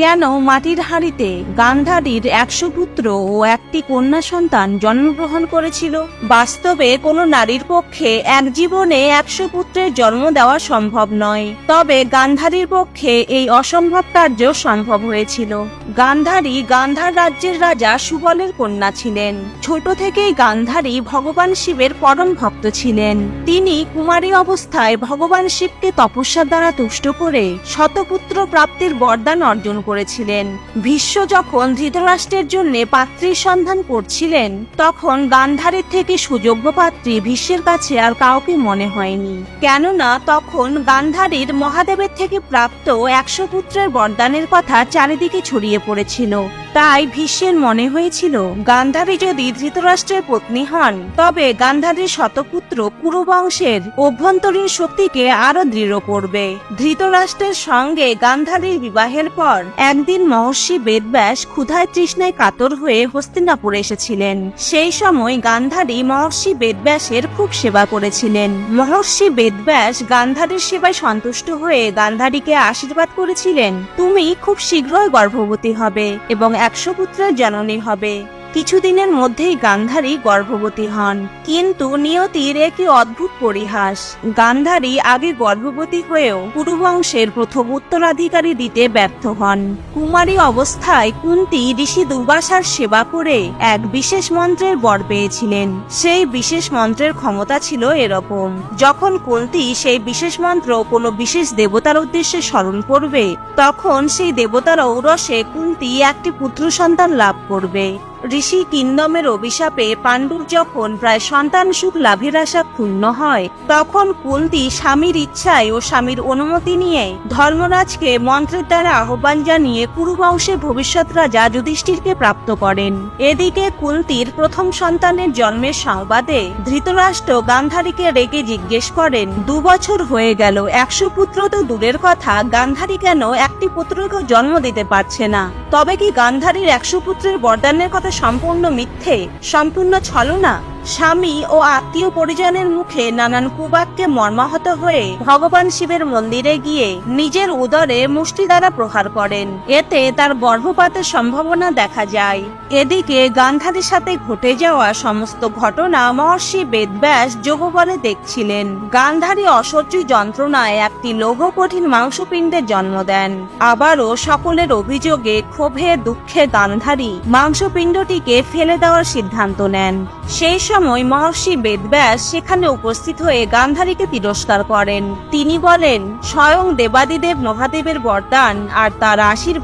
কেন মাটির হাড়িতে গান্ধারীর একশো পুত্র ও একটি কন্যা সন্তান জন্মগ্রহণ করেছিল? বাস্তবে কোনো নারীর পক্ষে এক জীবনে একশো পুত্রের জন্ম দেওয়া সম্ভব নয়। তবে গান্ধারীর পক্ষে এই অসম্ভব কার্য সম্ভব হয়েছিল। গান্ধারী গান্ধার রাজ্যের রাজা সুবলের কন্যা ছিলেন। ছোট থেকেই গান্ধারী ভগবান শিবের পরম ভক্ত ছিলেন। তিনি কুমারী অবস্থায় ভগবান শিবকে তপস্যা দ্বারা তুষ্ট করে শতপুত্র প্রাপ্তির বরদান অর্জন করেছিলেন। ভীষ্ম যখন ধৃতরাষ্ট্রের জন্য পাত্রীর সন্ধান করছিলেন, তখন গান্ধারের থেকে সুযোগ্য পাত্রী ভীষ্মের কাছে আর কাউকে মনে হয়নি। কেননা তখন গান্ধারীর মহাদেবের থেকে প্রাপ্ত একশো পুত্রের বরদানের কথা চারিদিকে ছড়িয়ে পড়েছিল। তাই ভীষ্মের মনে হয়েছিল গান্ধারী যদি ধৃতরাষ্ট্রের পত্নী হন, তবে গান্ধারীর শতপুত্র কুরুবংশের অভ্যন্তরীণ শক্তিকে আরও দৃঢ় করবে। ধৃতরাষ্ট্রের সঙ্গে গান্ধারীর বিবাহের পর একদিন মহর্ষি বেদব্যাস ক্ষুধায় তৃষ্ণায় কাতর হয়ে হস্তিনাপুরে এসেছিলেন। সেই সময় গান্ধারী মহর্ষি বেদব্যাসের খুব সেবা করেছিলেন। মহর্ষি বেদব্যাস গান্ধারীর সেবায় সন্তুষ্ট হয়ে গান্ধারীকে আশীর্বাদ করেছিলেন, তুমি খুব শীঘ্রই গর্ভবতী হবে এবং একশো পুত্রের জননী হবে। কিছুদিনের মধ্যেই গান্ধারী গর্ভবতী হন। কিন্তু নিয়তির একই অদ্ভুত পরিহাস। গান্ধারী আগে গর্ভবতী হয়েও কুরুবংশের প্রথম উত্তরাধিকারী দিতে ব্যর্থ হন। কুমারী অবস্থায় কুন্তি ঋষি দুর্বাসার সেবা করে এক বিশেষ মন্ত্রের বর পেয়েছিলেন। সেই বিশেষ মন্ত্রের ক্ষমতা ছিল এরকম। যখন কুন্তি সেই বিশেষ মন্ত্র কোনো বিশেষ দেবতার উদ্দেশ্যে স্মরণ করবে, তখন সেই দেবতার ঔরসে কুন্তি একটি পুত্র সন্তান লাভ করবে। ঋষি কিন্দমের অভিশাপে পাণ্ডুর যখন প্রায় সন্তান সুখ লাভের আশা ক্ষুণ্ণ হয়, তখন কুন্তি স্বামীর ইচ্ছায় ও স্বামীর অনুমতি নিয়ে ধর্মরাজকে মন্ত্রের দ্বারা আহ্বান জানিয়ে কুরুবংশের ভবিষ্যৎ রাজা যুধিষ্ঠিরকে প্রাপ্ত করেন। এদিকে কুন্তির প্রথম সন্তানের জন্মের সংবাদে ধৃতরাষ্ট্র গান্ধারীকে রেগে জিজ্ঞেস করেন, দু বছর হয়ে গেল, একশো পুত্র তো দূরের কথা, গান্ধারী কেন একটি পুত্রকে জন্ম দিতে পারছে না? তবে কি গান্ধারীর একশো পুত্রের বরদানের কথা সম্পূর্ণ মিথ্যে সম্পূর্ণ ছলনা স্বামী ও আত্মীয় পরিজনের মুখে নানান কুবাক্যে মর্মাহত হয়ে ভগবান শিবের মন্দিরে গিয়ে নিজের উদরে মুষ্টি দ্বারা প্রহার করেন। এতে তার গর্ভপাতের সম্ভাবনা দেখা যায়। এদিকে গান্ধারীর সাথে ঘটে যাওয়া সমস্ত ঘটনা মহর্ষি বেদব্যাস যোগবলে দেখছিলেন। গান্ধারী অসহ্য যন্ত্রণায় একটি লৌহ কঠিন মাংসপিণ্ডের জন্ম দেন। আবারও সকলের অভিযোগে ক্ষোভে দুঃখে গান্ধারী মাংসপিণ্ডটিকে ফেলে দেওয়ার সিদ্ধান্ত নেন। সেই সময় মহর্ষি বেদব্যাস সেখানে উপস্থিত হয়ে গান্ধারীকে তিরস্কার করেন। তিনি বলেন, স্বয়ং দেবাদিদেব মহাদেবের বরদান আর তার আশীর্বাদ